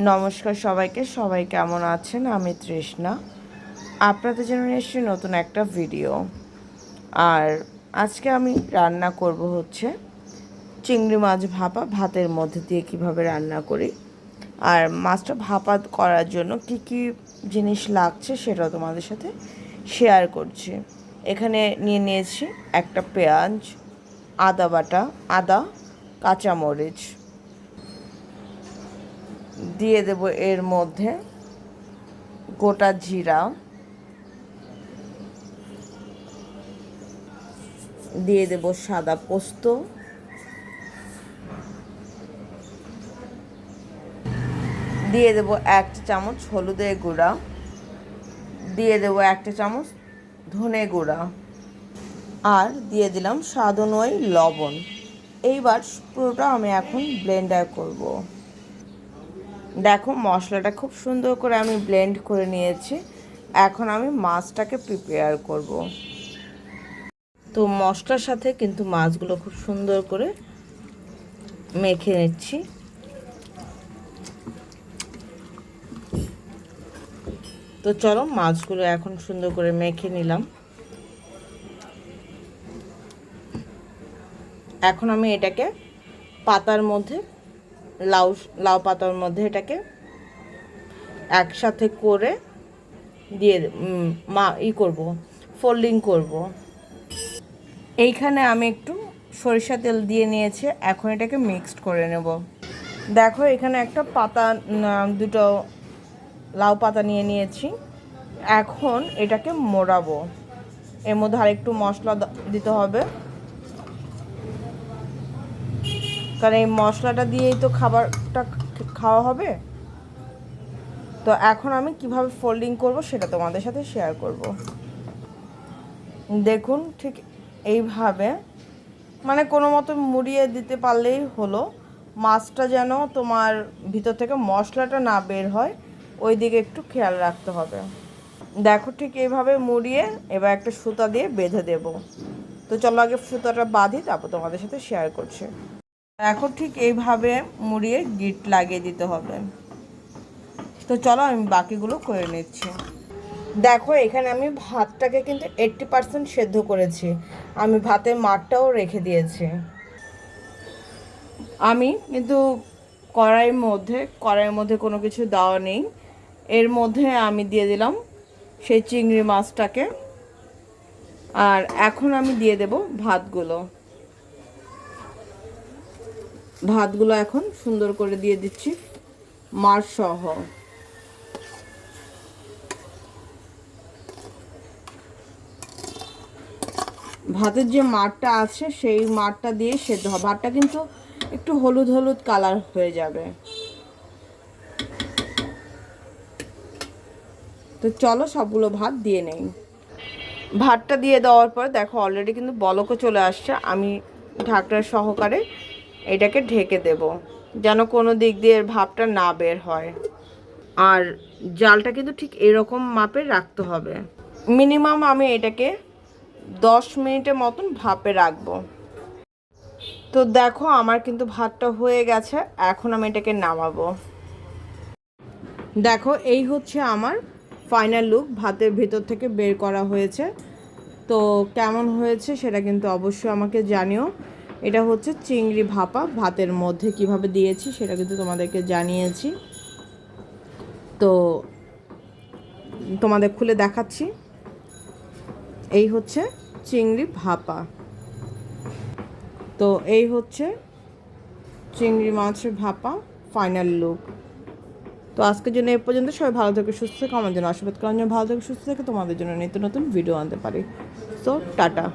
নমস্কার সবাইকে, সবাই কেমন আছেন? আমি তৃষ্ণা। আপনাদের জন্য এসেছি নতুন একটা ভিডিও আর আজকে আমি রান্না করব হচ্ছে চিংড়ি মাছ ভাপা, ভাতের মধ্যে দিয়ে কীভাবে রান্না করি। আর মাছটা ভাপা করার জন্য কি কি জিনিস লাগছে সেটাও তোমাদের সাথে শেয়ার করছি। এখানে নিয়ে নিয়েছি একটা পেঁয়াজ, আদা বাটা, আদা, কাঁচামরিচ দিয়ে দেব এর মধ্যে গোটা জিরা। দিয়ে দেব সাদা পোস্ত। দিয়ে দেব এক চামচ হলুদের গুঁড়া। দিয়ে দেব একটা চামচ ধনে গুঁড়া। আর দিয়ে দিলাম স্বাদ অনুযায়ী লবণ। এইবার পুরোটা আমি এখন ব্লেন্ডার করব। দেখো, মশলাটা খুব সুন্দর করে আমি ব্লেন্ড করে নিয়েছি। এখন আমি মাছটাকে প্রিপেয়ার করব। তো মশলার সাথে কিন্তু মাছগুলো খুব সুন্দর করে মেখে নিচ্ছি। তো চলো, মাছগুলো এখন সুন্দর করে মেখে নিলাম। এখন আমি এটাকে পাতার মধ্যে লাউ লাউ পাতার মধ্যে এটাকে একসাথে করে দিয়ে মা, ই করব ফোল্ডিং করব। এইখানে আমি একটু সরিষা তেল দিয়ে নিয়েছি, এখন এটাকে মিক্সড করে নেব। দেখো, এখানে একটা পাতা দুটো লাউ পাতা নিয়ে নিয়েছি। এখন এটাকে মোড়াবো। এর মধ্যে আরেকটু মশলা দিতে হবে। কারণ এই মশলাটা দিয়েই তো খাবারটা খাওয়া হবে। তো এখন আমি কীভাবে ফোল্ডিং করব সেটা তোমাদের সাথে শেয়ার করব। দেখুন ঠিক এইভাবে মানে কোনো মতো মুড়িয়ে দিতে পারলেই হলো। মাছটা যেন তোমার ভিতর থেকে মশলাটা না বের হয় ওই দিকে একটু খেয়াল রাখতে হবে। দেখো ঠিক এইভাবে মুড়িয়ে এবার একটা সুতা দিয়ে বেঁধে দেব। তো চলো আগে সুতাটা বাঁধি, তারপর তোমাদের সাথে শেয়ার করছি। এখন ঠিক এইভাবে মুড়িয়ে গিট লাগিয়ে দিতে হবে। তো চলো আমি বাকিগুলো করে নিচ্ছি। দেখো, এখানে আমি ভাতটাকে কিন্তু এইট্টি পার্সেন্ট সেদ্ধ করেছি। আমি ভাতের মাঠটাও রেখে দিয়েছি। আমি কিন্তু কড়াইয়ের মধ্যে কড়াইয়ের মধ্যে কোনো কিছু দেওয়া নেই। এর মধ্যে আমি দিয়ে দিলাম সেই চিংড়ি মাছটাকে। আর এখন আমি দিয়ে দেব ভাতগুলো। ভাতগুলো এখন সুন্দর করে দিয়ে দিচ্ছি মাছ সহ। ভাতের যে মাঠটা আছে, সেই মাঠটা দিয়ে সেদ্ধ ভাতটা কিন্তু একটু হলুদ হলুদ কালার হয়ে যাবে। তো চলো সবগুলো ভাত দিয়ে নেই। ভাতটা দিয়ে দেওয়ার পর দেখো অলরেডি কিন্তু বলকও চলে আসছে। আমি ঢাকনার সহকারে এটাকে ঢেকে দেব, যেন কোনো দিক দিয়ে ভাবটা না বের হয়। আর জালটা কিন্তু ঠিক এরকম মাপে রাখতে হবে। মিনিমাম আমি এটাকে দশ মিনিটের মতন ভাপে রাখব। তো দেখো আমার কিন্তু ভাতটা হয়ে গেছে, এখন আমি এটাকে নামাবো। দেখো এই হচ্ছে আমার ফাইনাল লুক ভাতের ভেতর থেকে বের করা হয়েছে। তো কেমন হয়েছে সেটা কিন্তু অবশ্যই আমাকে জানিও। এটা হচ্ছে চিংড়ি ভাপা, ভাতের মধ্যে কীভাবে দিয়েছি সেটা কিন্তু তোমাদেরকে জানিয়েছি। তো তোমাদের খুলে দেখাচ্ছি। এই হচ্ছে চিংড়ি ভাপা। তো এই হচ্ছে চিংড়ি মাছের ভাপা ফাইনাল লুক তো আজকের জন্য এ পর্যন্ত। সবাই ভালো থেকে, সুস্থ থেকে। আমার জন্য আশীর্বাদ করার জন্য ভালো থেকে, সুস্থ থেকে। তোমাদের জন্য নিত্য নতুন ভিডিও আনতে পারি। So ta-ta.